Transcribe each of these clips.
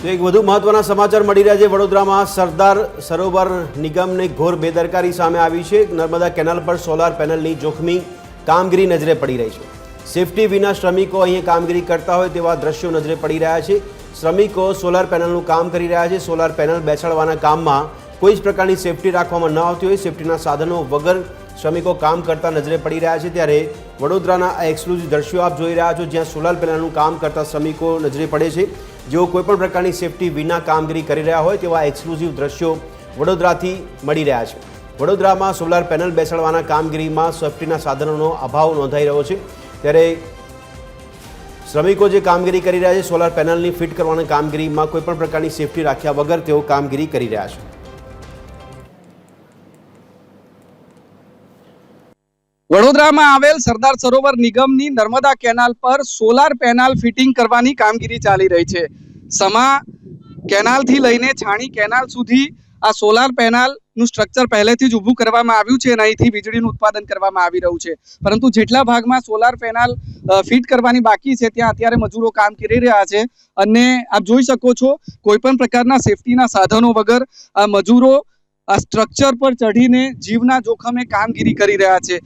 તો એક વધુ મહત્વના સમાચાર મળી રહ્યા છે. વડોદરામાં સરદાર સરોવર નિગમની ઘોર બેદરકારી સામે આવી છે. નર્મદા કેનાલ પર સોલાર પેનલની જોખમી કામગીરી નજરે પડી રહી છે. સેફટી વિના શ્રમિકો અહીં કામગીરી કરતા હોય તેવા દ્રશ્યો નજરે પડી રહ્યા છે. શ્રમિકો સોલાર પેનલનું કામ કરી રહ્યા છે. સોલાર પેનલ બેસાડવાના કામમાં કોઈ જ પ્રકારની સેફટી રાખવામાં ન આવતી હોય. સેફટીના સાધનો વગર શ્રમિકો કામ કરતા નજરે પડી રહ્યા છે. ત્યારે વડોદરાના આ એક્સક્લુઝિવ દ્રશ્યો આપ જોઈ રહ્યા છો, જ્યાં સોલાર પેનલનું કામ કરતા શ્રમિકો નજરે પડે છે. જેઓ કોઈપણ પ્રકારની સેફટી વિના કામગીરી કરી રહ્યા હોય તેવા એક્સક્લુઝિવ દ્રશ્યો વડોદરાથી મળી રહ્યા છે. વડોદરામાં સોલાર પેનલ બેસાડવાના કામગીરીમાં સેફટીના સાધનોનો અભાવ નોંધાઈ રહ્યો છે. ત્યારે શ્રમિકો જે કામગીરી કરી રહ્યા છે સોલાર પેનલની ફિટ કરવાની કામગીરીમાં કોઈપણ પ્રકારની સેફટી રાખ્યા વગર તેઓ કામગીરી કરી રહ્યા છે. વડોદરામાં આવેલ સરદાર સરોવર નિગમની નર્મદા કેનાલ પર સોલાર પેનલ ફિટિંગ કરવાની કામગીરી ચાલી રહી છે. સમા કેનાલથી લઈને છાણી કેનાલ સુધી આ સોલાર પેનલનું સ્ટ્રક્ચર પહેલેથી જ ઊભું કરવામાં આવ્યું છે અને અહીંથી વીજળીનું ઉત્પાદન કરવામાં આવી રહ્યું છે. પરંતુ જેટલા ભાગમાં સોલાર પેનલ ફિટ કરવાની બાકી છે, ત્યાં અત્યારે મજૂરો કામ કરી રહ્યા છે. અને આપ જોઈ શકો છો કોઈ પણ પ્રકારના સેફટીના સાધનો વગર આ મજૂરો આ સ્ટ્રક્ચર પર ચઢીને જીવના જોખમે કામગીરી કરી રહ્યા છે.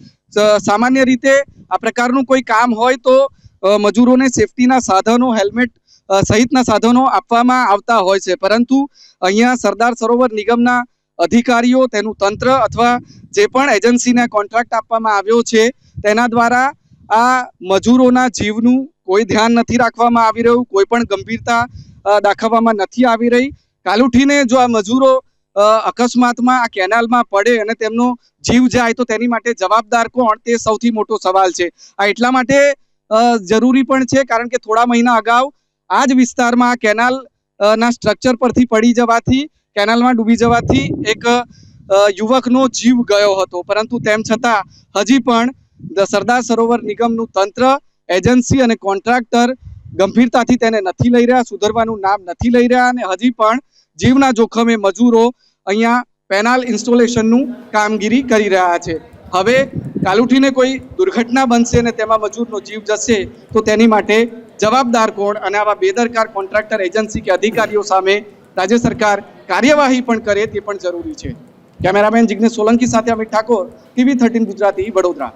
સામાન્ય રીતે આ પ્રકારનું કોઈ કામ હોય તો મજૂરોને સેફટીના સાધનો હેલ્મેટ સહિતના સાધનો આપવામાં આવતા હોય છે. પરંતુ અહીંયા સરદાર સરોવર નિગમના અધિકારીઓ, તેનું તંત્ર અથવા જે પણ એજન્સીને કોન્ટ્રાક્ટ આપવામાં આવ્યો છે, તેના દ્વારા આ મજૂરોના જીવનું કોઈ ધ્યાન નથી રાખવામાં આવી રહ્યું, કોઈ પણ ગંભીરતા દાખવવામાં નથી આવી રહી. કાલ ઉઠીને જો આ મજૂરો અકસ્માતમાં આ કેનાલમાં પડે અને તેમનો જીવ જાય, તો તેની માટે જવાબદાર કોણ? તે સૌથી મોટો સવાલ છે. આ એટલા માટે જરૂરી પણ છે, કારણ કે થોડા મહિના અગાઉ આ જ વિસ્તારમાં આ કેનાલ ના સ્ટ્રક્ચર પરથી પડી જવાથી, કેનાલમાં ડૂબી જવાથી એક યુવકનો જીવ ગયો હતો. પરંતુ તેમ છતાં, હજી પણ સરદાર સરોવર નિગમનું તંત્ર, એજન્સી અને કોન્ટ્રાક્ટર ગંભીરતાથી તેને નથી લઈ રહ્યા, સુધરવાનું નામ નથી લઈ રહ્યા અને હજી પણ જીવના જોખમે મજૂરો અહીંયા પેનલ ઇન્સ્ટોલેશનનું કામગીરી કરી રહ્યા છે. હવે કાલ ઉઠીને કોઈ દુર્ઘટના બનશે અને તેમાં મજૂરનો જીવ જશે, તો તેની માટે જવાબદાર કોણ અને આવા બેદરકાર કોન્ટ્રાક્ટર એજન્સી કે અધિકારીઓ સામે રાજ્ય સરકાર કાર્યવાહી પણ કરે તે પણ જરૂરી છે. કેમેરામેન જિજ્ઞેશ સોલંકી સાથે અમિત ઠાકોર, ટીવી થર્ટીન ગુજરાતી, વડોદરા.